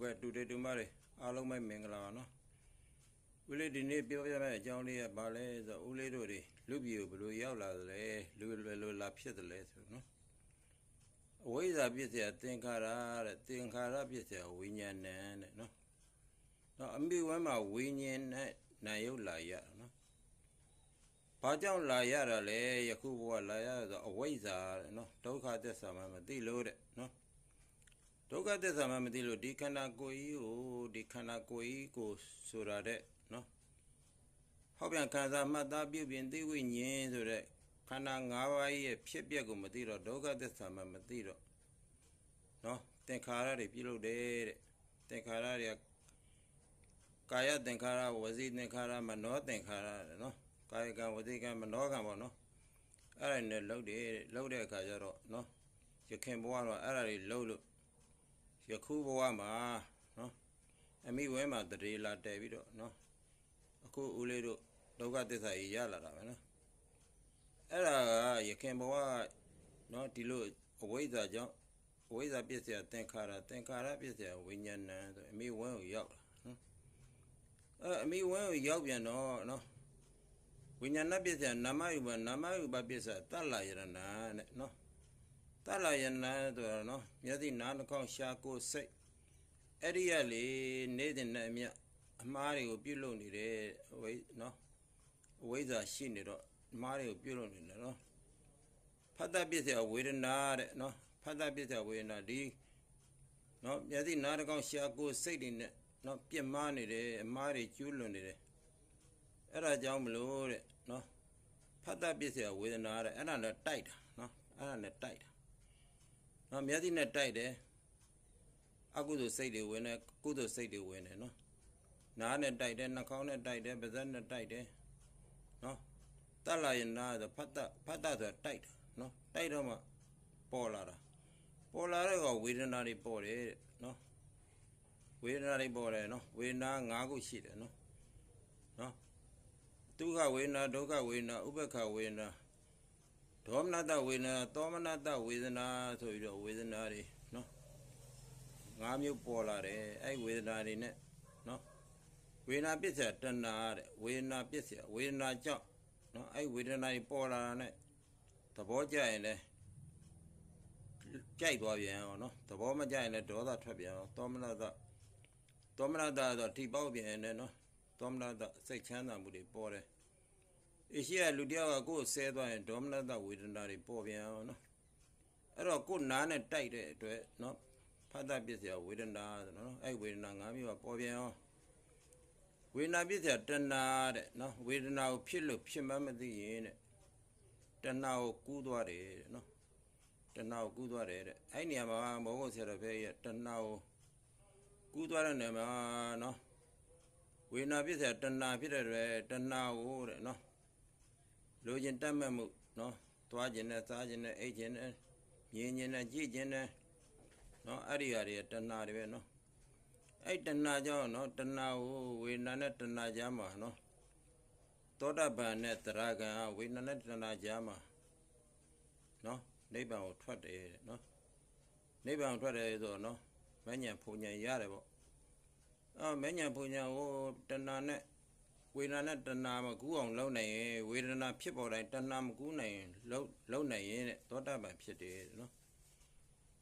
ဟုတ်ကဲ့တူတေတူမတွေအားလုံးပဲမင်္ဂလာပါနော်ဦးလေးဒီနေ့ပြောပြမယ့်အကြောင်းလေးကဘာလဲဆိုတော့ဦးလေးတို့တွေလူပြည်ကိုဘယ်လိုရောက်လာသလဲလူလွယ်လွယ်လာဖြစ်သလဲဆိုနော်အဝိဇ္ဇာပြည့်စရာသင်္ခါရတဲ့သင်္ခါရပြည့်စရာဝိညာဏတဲ့နော်တော့အမိဝမ်းမှာဝိညာဉ်နဲ့နာယုတ်လာရတာနော်ဘာကြောင့်လာရတာလဲယခုဘဝလာရဆိုအဝိဇ္ဇာတဲ့နော်ဒုက္ခသစ္စာမှမသိလို့တဲ့နော် ဒုက္ခသစ္စာမှမသိလို့ဒီခန္ဓာကိုယ်ကြီးကိုဒီခန္ဓာကိုယ်ကြီးကိုဆိုတာတဲ့နော်ဟောက်ပြန်ခံစားမှတ်သားပြုပြင်သိဝိညာဉ်ဆိုတဲ့ခန္ဓာ၅ပါးရဲ့ဖြစ်ပျက်ကိုမသိတော့ဒုက္ခသစ္စာမှမသိတော့နော်သင်္ခါရတွေပြုလုပ်တယ်တဲ့သင်္ခါရတွေကကာယသင်္ခါရဝစီသင်္ခါရမနောသင်္ခါရတဲ့နော်ကာယကံဝစီကံမနောကံပေါ့နော်အဲ့ဒါနဲ့လှုပ်တယ်တဲ့လှုပ်တဲ့အခါကျတော့နော်ရခင်ဘဝတော့အဲ့ဒါတွေလှုပ်လို့ ယခုဘဝမှာနော်အမိဝဲမှာတရေလာတည်ပြီးတော့နော်အခုဦးလေးတို့ဒုက္ခသစ္စာကြီးရလာတာပဲနော်အဲ့ဒါကယခင်ဘဝကနော်ဒီလိုအဝိဇ္ဇာကြောင့်အဝိဇ္ဇာပြည့်စရာသင်္ခါရသင်္ခါရပြည့်စရာဝိညာဏဆိုအမိဝဲကိုရောက်လာနော်အဲ့အမိဝဲကိုရောက်ပြန်တော့နော်ဝိညာဏပြည့်စရာနာမယူပနာမယူပပြည့်စရာတတ္လာယရဏတဲ့နော် တလာယနာဆိုတော့နော်မျက်စိနားနှာခေါင်းရှားကိုယ်စိတ်အဲ့ဒီရလေနေတဲ့နဲ့အမြအမားတွေကိုပြုတ်လုံနေတယ်ဝိနော်အဝိဇ္ဇာရှိနေတော့အမားတွေကိုပြုတ်လုံနေတယ်နော်ဖတ်တပစ္စယဝေဒနာတဲ့နော်ဖတ်တပစ္စယဝေဒနာဒီနော်မျက်စိနားနှာခေါင်းရှားကိုယ်စိတ်တွေနဲ့နော်ပြစ်မှားနေတယ်အမားတွေကျူးလွန်နေတယ်အဲ့ဒါကြောင့်မလို့တဲ့နော်ဖတ်တပစ္စယဝေဒနာတဲ့အဲ့ဒါနဲ့တိုက်တာနော်အဲ့ဒါနဲ့တိုက်တာ နော်မျက်စိနဲ့တိုက်တယ်အကုသိုလ်စိတ်တွေဝင်တယ်ကုသိုလ်စိတ်တွေဝင်တယ်နော်နားနဲ့တိုက်တယ်နှာခေါင်းနဲ့တိုက်တယ်ပါးစပ်နဲ့တိုက်တယ်နော်တတ်လာရင်နာဆိုဖတ်တဖတ်တဆိုတိုက်တယ်နော်တိုက်တော့မှပေါ်လာတာပေါ်လာတဲ့ကဝေဒနာတွေပေါ်တယ်တဲ့နော်ဝေဒနာတွေပေါ်တယ်နော်ဝေဒနာ၅ခုရှိတယ်နော်နော်ဒုက္ခဝေဒနာဒုက္ခဝေဒနာဥပ္ပခဝေဒနာ ဒေါမနတဝေဒနာသောမနတဝေဒနာဆိုပြီးတော့ဝေဒနာတွေနော်ငါးမျိုးပေါ်လာတယ်အဲ့ဝေဒနာတွေနဲ့နော်ဝေဒနာပစ္စယတဏှာတဲ့ဝေဒနာပစ္စယဝေဒနာကြောင့်နော်အဲ့ဝေဒနာတွေပေါ်လာတာနဲ့သဘောကျရင်လည်းကြိုက်သွားပြန်အောင်နော်သဘောမကျရင်လည်းဒေါသထွက်ပြန်အောင်သောမနတသောမနတဆိုထိပေါက်ပြန်ရင်လည်းနော်သောမနတစိတ်ချမ်းသာမှုတွေပေါ်တယ် အရှိရလူတယောက်ကကိုယ်ဆဲသွားရင်ဒေါမနတဝေဒနာတွေပေါ်ပြန်အောင်နော်အဲ့တော့ကိုယ်နားနဲ့တိုက်တဲ့အတွက်နော်ဖတ်တပစ္စယဝေဒနာဆိုနော်အဲ့ဝေဒနာ၅မျိုးကပေါ်ပြန်အောင်ဝေဒနာပစ္စယတဏှာတဲ့နော်ဝေဒနာကိုဖြစ်လို့ဖြစ်မှမသိရင်တဲ့တဏှာကိုကူးသွားတယ်တဲ့နော်တဏှာကိုကူးသွားတယ်တဲ့အဲ့နေရာမှာမောဂုတ်ဆရာတော်ဖဲရဲ့တဏှာကိုကူးသွားတဲ့နေရာမှာနော်ဝေဒနာပစ္စယတဏှာဖြစ်တဲ့အတွက်တဏှာကိုတဲ့နော် လိုချင်တတ်မှတ်မှုနော်သွားခြင်းနဲ့စားခြင်းနဲ့အိတ်ခြင်းနဲ့မြင်ခြင်းနဲ့ကြည့်ခြင်းနဲ့နော်အဲ့ဒီဟာတွေတဏှာတွေပဲနော်အဲ့တဏှာကြောင့်နော်တဏှာကိုဝေဒနာနဲ့တဏှာကြားမှာနော်သောတာပန်နဲ့တရာဂံဝေဒနာနဲ့တဏှာကြားမှာနော်နိဗ္ဗာန်ကိုထွက်တယ်တဲ့နော်နိဗ္ဗာန်ကိုထွက်တယ်ဆိုတော့နော်မဉ္ဇဉ်ဖုန်ဉ္ဇဉ်ရတယ်ပေါ့အော်မဉ္ဇဉ်ဖုန်ဉ္ဇဉ်ကိုတဏှာနဲ့ ဝေဒနာနဲ့တဏှာမကူးအောင်လုပ်နိုင်ရင်ဝေဒနာဖြစ်ပေါ်တိုင်းတဏှာမကူးနိုင်ရင်လုပ်လုပ်နိုင်ရင်တဲ့သောတာပန်ဖြစ်တယ်တဲ့နော်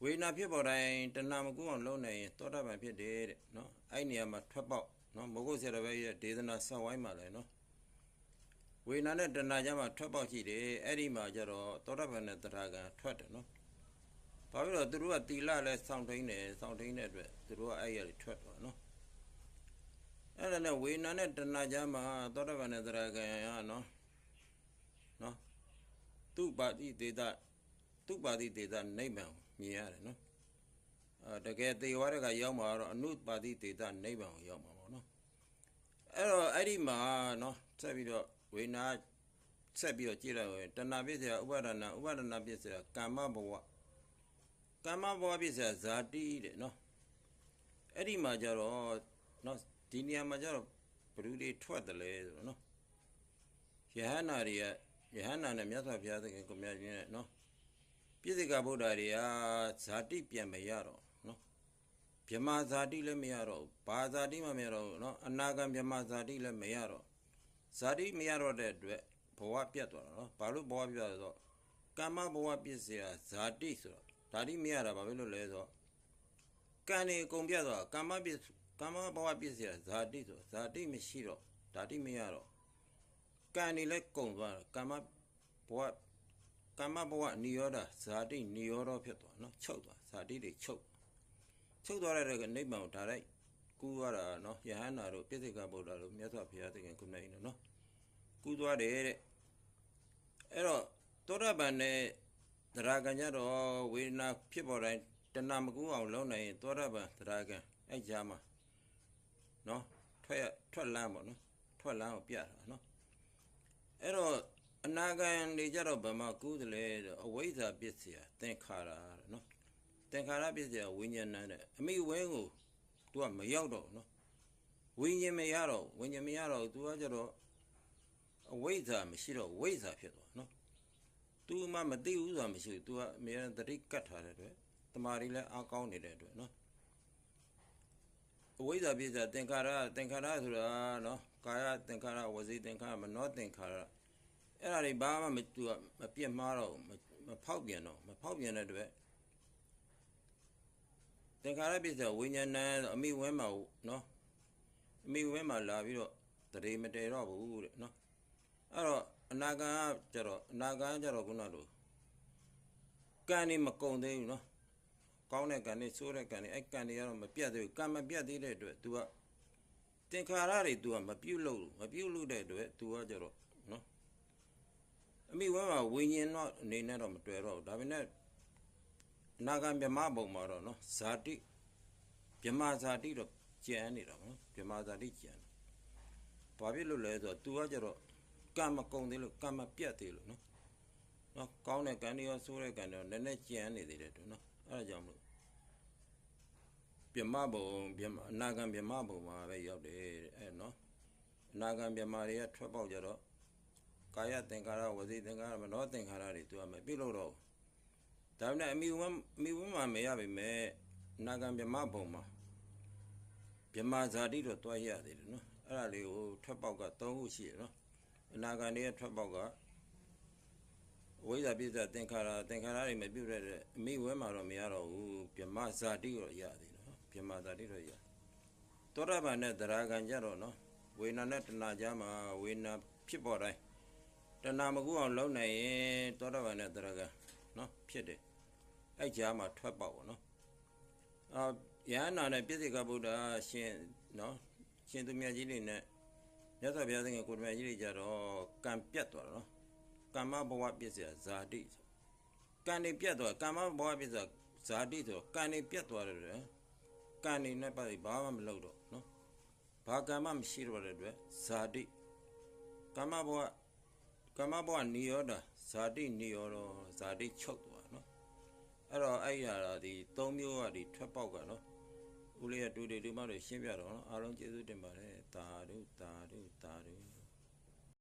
ဝေဒနာဖြစ်ပေါ်တိုင်းတဏှာမကူးအောင်လုပ်နိုင်ရင်သောတာပန်ဖြစ်တယ်တဲ့နော်အဲ့နေရာမှာထွက်ပေါက်နော်မဟုတ်ဆရာတော်ဘဲရဲ့ဒေသနာဆောက်ဝိုင်းမှာလဲနော်ဝေဒနာနဲ့တဏှာကြားမှာထွက်ပေါက်ရှိတယ်အဲ့ဒီမှာကျတော့သောတာပန်နဲ့တရာဂံထွက်တယ်နော်ဘာဖြစ်လို့သူတို့ကတီလလဲစောင့်ထိန်တယ်စောင့်ထိန်တဲ့အတွက်သူတို့ကအဲ့ရတွေထွက်သွားနော် အဲ့ဒါနဲ့ဝေဒနာနဲ့တဏှာကြားမှာသောတာပန်နဲ့သရဂံရနော်နော်သူပါတိဒေတာသူပါတိဒေတာနိဗ္ဗာန်ကိုမြင်ရတယ်နော်အဲတကယ်သေသွားတဲ့ကရောက်မှာတော့အနုပါတိဒေတာနိဗ္ဗာန်ကိုရောက်မှာပေါ့နော်အဲ့တော့အဲ့ဒီမှာနော်ဆက်ပြီးတော့ဝေဒနာဆက်ပြီးတော့ကြည့်လိုက်ရင်တဏှာပြည့်စရာဥပါဒနာဥပါဒနာပြည့်စရာကာမဘဝကာမဘဝပြည့်စရာဇာတိတဲ့နော်အဲ့ဒီမှာကြတော့နော် ဒီနေရာမှာကျတော့ဘ누구တွေထွက်တယ်လဲဆိုတော့နော်ယဟန္တာတွေကယဟန္တာနဲ့မြတ်စွာဘုရားသခင်ကိုမြတ်ရှင်နဲ့နော်ပြည့်စည်ကဗုဒ္ဓတွေကဇာတိပြန်မရတော့နော်ဗြဟ္မာဇာတိလည်းမရတော့ဘာဇာတိမှမရတော့နော်အနာဂံဗြဟ္မာဇာတိလည်းမရတော့ဇာတိမရတော့တဲ့အတွက်ဘဝပြတ်သွားတာနော်ဘာလို့ဘဝပြတ်သွားတော့ကမ္မဘဝပြည့်စည်တာဇာတိဆိုတော့ဓာတိမရတာဘာဖြစ်လို့လဲဆိုတော့ကံနေအကုန်ပြတ်သွားကမ္မပြည့် တမ္မာဘဝပြည့်စရာဇာတိဆိုဇာတိမရှိတော့ဓာတိမရတော့ကံနေလဲကုံသွားတာကာမဘဝကာမဘဝနိရောဓဇာတိနိရောဓဖြစ်သွားနော်ချုပ်သွားဇာတိတွေချုပ်ချုပ်သွားတဲ့ကနိဗ္ဗာန်ကိုဒါလိုက်ကူးရတာနော်ယဟန္တာတို့ပြည့်စုံကဗုဒ္ဓတို့မြတ်စွာဘုရားသခင်ခုနိုင်နော်ကူးသွားတယ်တဲ့အဲ့တော့သောတာပန်နဲ့သရဂံကြတော့ဝေဒနာဖြစ်ပေါ်တိုင်းတဏမကူအောင်လုံးနိုင်ရင်သောတာပန်သရဂံအဲ့ကြားမှာ နော်ထွက်ရထွက်လန်းပေါ့နော်ထွက်လန်းကိုပြတာနော်အဲ့တော့အနာဂံတွေကြတော့ဗမာကူးတယ်လေအဝိဇ္ဇာပစ္စယသင်္ခါရတဲ့နော် သင်္ခါရပစ္စယဝိညာဏတဲ့အမိဝဲကို तू ကမရောက်တော့ဘူးနော်ဝိညာဉ်မရတော့ဘူးဝိညာဉ်မရတော့ဘူး तू ကကြတော့အဝိဇ္ဇာမရှိတော့ဝိဇ္ဇာဖြစ်သွားနော် तू မှမသိဘူးဆိုတာမရှိဘူး तू ကအမြဲတမ်းတတိကတ်ထားတဲ့အတွက်တမာရီလည်းအားကောင်းနေတဲ့အတွက်နော် အဝိဇ္ဇာပစ္စယသင်္ခါရသင်္ခါရဆိုတာနော်ကာယသင်္ခါရဝစီသင်္ခါရမနောသင်္ခါရအဲ့ဒါတွေဘာမှမ तू ကမပြတ်မှားတော့ဘူးမမဖောက်ပြန်တော့မဖောက်ပြန်တဲ့အတွက်သင်္ခါရပစ္စယဝိညာဏဆိုအမိဝဲမှာနော်အမိဝဲမှာလာပြီးတော့တရေမတည်တော့ဘူးတဲ့နော်အဲ့တော့အနာဂံကကျတော့အနာဂံကကျတော့ခုနလိုကံနေမကုံသေးဘူးနော် ကောင်းတဲ့ကံနေဆိုးတဲ့ကံနေအဲ့ကံတွေကတော့မပြတ်သေးဘူးကံမပြတ်သေးတဲ့အတွက် तू ကသင်္ခါရတွေ तू ကမပြုတ်လို့မပြုတ်လို့တဲ့အတွက် तू ကကျတော့နော်အမိဝဲမှာဝိညာဉ်တော့အနေနဲ့တော့မတွေ့တော့ဘူးဒါပေမဲ့ အနာဂံမြမဘုံမှာတော့နော်ဇာတိမြမဇာတိတော့ကျန်နေတာပေါ့နော်မြမဇာတိကျန်တယ်။ဘာဖြစ်လို့လဲဆိုတော့ तू ကကြတော့ကံမကုံသေးလို့ကံမပြတ်သေးလို့နော်။နော်ကောင်းတဲ့ကံတွေရောဆိုးတဲ့ကံတွေရောနည်းနည်းကျန်နေသေးတယ်တို့နော်။အဲဒါကြောင့်မလို့ မြမဘုံမြမအနာဂံမြမဘုံမှာပဲရောက်တယ်တဲ့အဲနော်။အနာဂံမြမတွေကထွက်ပေါက်ကြတော့ကာယသင်္ခါရဝစီသင်္ခါရမနောသင်္ခါရတွေ तू ကမပြုတ်လို့တော့ဘူးဒါပေမဲ့အမိဝမ်းအမိဝမ်းမှာမရပါပဲနာဂံမြမဘုံမှာမြမဇာတိတော့တွားရသေးတယ်နော်အဲ့ဒါလေးကိုထွက်ပေါက်က၃ခုရှိတယ်နော်အနာဂံရဲ့ထွက်ပေါက်ကဝိဇ္ဇာပိစ္ဆသင်္ခါရသင်္ခါရတွေမပြုတ်ရတဲ့အမိဝဲမှာတော့မရတော့ဘူးမြမဇာတိတော့ရသေးတယ် နော်မြမဇာတိတော့ရသောတာပန်နဲ့သရဂံကြတော့နော်ဝေနာနဲ့တဏှာကြားမှာဝေနာဖြစ်ပေါ်တိုင်းတဏှာမကူအောင်လုံးနိုင်ရင်သောတာပန်နဲ့သရဂံနော်ဖြစ်တယ်အဲ့ကြားမှာထွက်ပေါက်ပေါ့နော်အာယန္နာနဲ့ပြည့်စုံကဗုဒ္ဓရှင်နော်ရှင်သူမြတ်ကြီးတွေနဲ့မြတ်စွာဘုရားသခင်ကိုယ်တော်မြတ်ကြီးတွေကြတော့ကံပြတ်သွားတာနော်ကမ္မဘဝပြည့်စရာဇာတိကံနေပြတ်သွားကမ္မဘဝပြည့်စရာဇာတိဆိုကံနေပြတ်သွားတယ်လေ ကံနေနဲ့ပတ်ပြီးဘာမှမလုပ်တော့နော်ဘာကံမှမရှိတော့တဲ့အတွက်ဇာတိကမ္မဘဝကမ္မဘဝနိရောဓဇာတိနိရောဓဇာတိချုပ်သွားနော်အဲ့တော့အဲ့ရတာဒီ၃မျိုးကဒီထွက်ပေါက်ကနော်ဦးလေးကတူတူတူမတွေရှင်းပြတော့နော်အားလုံးကျေးဇူးတင်ပါတယ်တာဓုတာဓုတာဓု